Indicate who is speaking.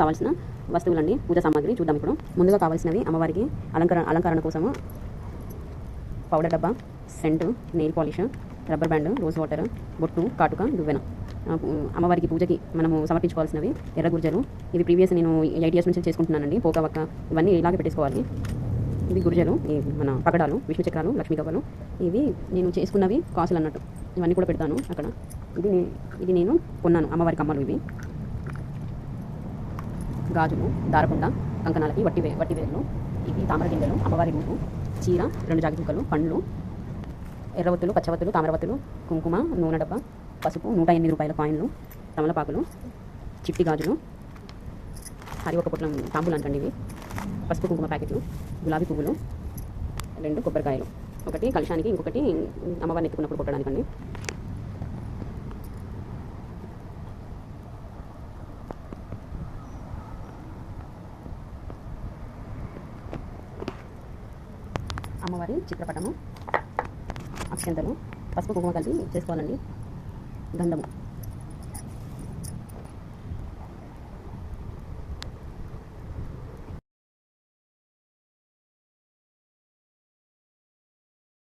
Speaker 1: కావాల్సిన వస్తువులండి పూజ సామాగ్రి చూద్దాం ఇప్పుడు. ముందుగా కావాల్సినవి అమ్మవారికి అలంకరణ అలంకరణ కోసము పౌడర్ డబ్బా scent nail polish rubber band rose water బొట్టు కాటుక దువ్వెన. అమ్మవారికి పూజకి మనము సమర్పించుకోవాల్సినవి ఎర్ర గుర్జలు ఇవి ప్రీవియస్ నేను ఎయిట్ ఇయర్స్ నుంచి చేసుకుంటున్నానండి. పోక వక్క ఇవన్నీ ఇలాగే పెట్టేసుకోవాలి. ఇవి గుర్జలు మన పగడాలు విష్ణు చక్రాలు లక్ష్మీ గవ్వలు. ఇవి నేను చేసుకున్నవి కాసులు అన్నట్టు ఇవన్నీ కూడా పెడతాను అక్కడ. ఇది ఇది నేను కొన్నాను అమ్మవారికి అమ్మలు ఇవి. గాజులు దారపుండ కంకణాలకి వట్టి వే వట్టి వేర్లు ఇవి తామర గింజలు అమ్మవారి గుంపు చీర రెండు జాకెట్ ముక్కలు పండ్లు ఎర్రవత్తులు పచ్చవత్తులు తామరవత్తులు కుంకుమ నూనె డబ్బా పసుపు నూట ఎనిమిది రూపాయల కాయిన్లు తమలపాకులు చిట్టి గాజులు హరి ఒక పొట్లం తాంబూలు అంటండి ఇవి పసుపు కుంకుమ ప్యాకెట్లు గులాబీ పువ్వులు రెండు కొబ్బరికాయలు. ఒకటి కలశానికి ఇంకొకటి అమ్మవారిని ఎత్తుకున్నప్పుడు కొట్టడానికండి. అమ్మవారి చిత్రపటము అక్షంతలు పసుపు కుంకుమ కలిపి చేసుకోవాలండి. గంధము.